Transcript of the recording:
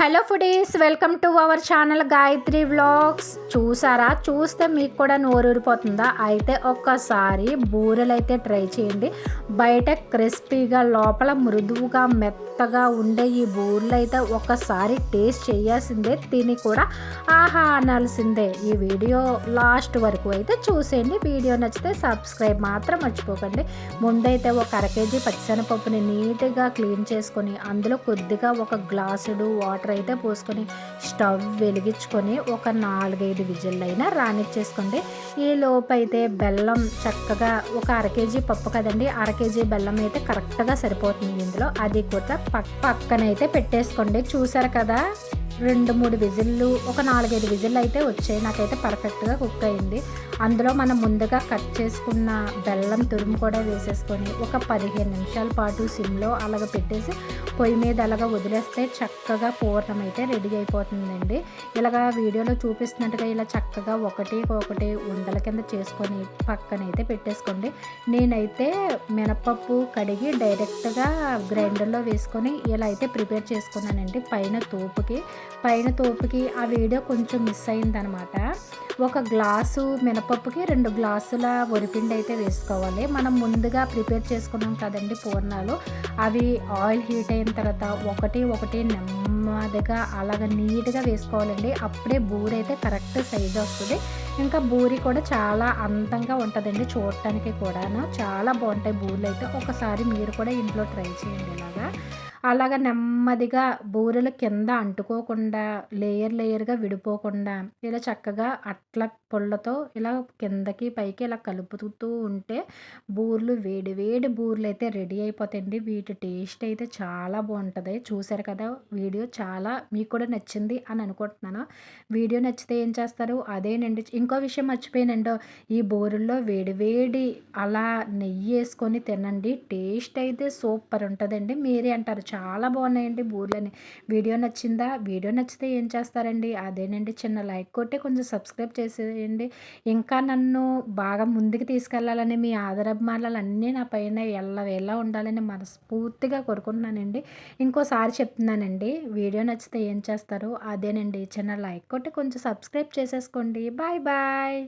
Hello foodies welcome to our channel Gayatri vlogs. చూసారా? చూస్తే మీకు కూడా నోరూరిపోతుందా అయితే ఒక్కసారి బూరెలు అయితే ట్రై చేయండి. బయట క్రిస్పీగా లోపల మృదువుగా మెత్తగా ఉండే ఈ బూరెలు అయితే ఒక్కసారి టేస్ట్ చేయాల్సిందే తిని కూడా ఆహా అనాల్సిందే. ఈ వీడియో లాస్ట్ వరకు అయితే చూసేయండి. వీడియో నచ్చితే సబ్స్క్రైబ్ మాత్రం మర్చిపోకండి. ముందైతే ఒక అర కేజీ పచ్చిశనగపప్పుని నీట్గా క్లీన్ చేసుకొని అందులో కొద్దిగా ఒక గ్లాసుడు వాటర్ అయితే పోసుకొని స్టవ్ వెలిగించుకొని ఒక నాలుగైదు విజిల్ అయినా రానిచ్చేసుకోండి. ఈ లోపు అయితే బెల్లం చక్కగా ఒక అర కేజీ పప్పు కదండి అర కేజీ బెల్లం అయితే కరెక్ట్గా సరిపోతుంది ఇందులో. అది కూడా పక్ పక్కనైతే పెట్టేసుకోండి. చూసారు కదా? రెండు మూడు విజిల్లు ఒక నాలుగైదు విజిల్లు అయితే వచ్చాయి. నాకైతే పర్ఫెక్ట్గా కుక్ అయింది. అందులో మనం ముందుగా కట్ చేసుకున్న బెల్లం తురుము కూడా వేసేసుకొని ఒక పదిహేను నిమిషాల పాటు సిమ్లో అలాగ పెట్టేసి పొయ్యి మీద అలాగ వదిలేస్తే చక్కగా పూర్ణం అయితే రెడీ అయిపోతుందండి. ఇలాగా వీడియోలో చూపిస్తున్నట్టుగా ఇలా చక్కగా ఒకటి ఒకటి ఉండల కింద చేసుకొని పక్కనైతే పెట్టేసుకోండి. నేనైతే మినపప్పు కడిగి డైరెక్ట్గా గ్రైండర్లో వేసుకొని ఇలా అయితే ప్రిపేర్ చేసుకున్నానండి. పైన తోపుకి పైన తోపుకి ఆ వీడియో కొంచెం మిస్ అయిందనమాట. ఒక గ్లాసు మినపప్పుకి రెండు గ్లాసుల వరిపిండి అయితే వేసుకోవాలి. మనం ముందుగా ప్రిపేర్ చేసుకున్నాం కదండి పూర్ణాలు. అవి ఆయిల్ హీట్ అయిన తర్వాత ఒకటి ఒకటి నెమ్మదిగా అలాగ నీట్గా వేసుకోవాలండి. అప్పుడే బూరి అయితే కరెక్ట్ సైజ్ వస్తుంది. ఇంకా బూరి కూడా చాలా అందంగా ఉంటుందండి చూడటానికి కూడాను. చాలా బాగుంటాయి బూరెలు అయితే. ఒకసారి మీరు కూడా ఇంట్లో ట్రై చేయండి ఇలాగా. అలాగ నెమ్మదిగా బూరెలు కింద అంటుకోకుండా లేయర్ లేయర్గా విడిపోకుండా ఇలా చక్కగా అట్ల పుల్లతో ఇలా కిందకి పైకి ఇలా కలుపుతూ ఉంటే బూర్లు వేడి వేడి బూర్లు అయితే రెడీ అయిపోతాయండి. వీటి టేస్ట్ అయితే చాలా బాగుంటుంది. చూసారు కదా వీడియో చాలా మీకు కూడా నచ్చింది అని అనుకుంటున్నాను. వీడియో నచ్చితే ఏం చేస్తారు? అదేనండి. ఇంకో విషయం మర్చిపోయానండి ఈ బూరెల్లో వేడి వేడి అలా నెయ్యి వేసుకొని తినండి. టేస్ట్ అయితే సూపర్ ఉంటుందండి. మీరే అంటారు. చాలా బాగున్నాయండి బూర్లని వీడియో నచ్చిందా? వీడియో నచ్చితే ఏం చేస్తారండి? అదేనండి చిన్న లైక్ కొట్టి కొంచెం సబ్స్క్రైబ్ చేసేయండి. ఇంకా నన్ను బాగా ముందుకు తీసుకెళ్ళాలని మీ ఆదరాభిమానాలు అన్నీ నా పైన ఎలా ఉండాలని మనస్ఫూర్తిగా కోరుకుంటున్నానండి. ఇంకోసారి చెప్తున్నానండి వీడియో నచ్చితే ఏం చేస్తారు? అదేనండి చిన్న లైక్ కొట్టి కొంచెం సబ్స్క్రైబ్ చేసేసుకోండి. Bye bye.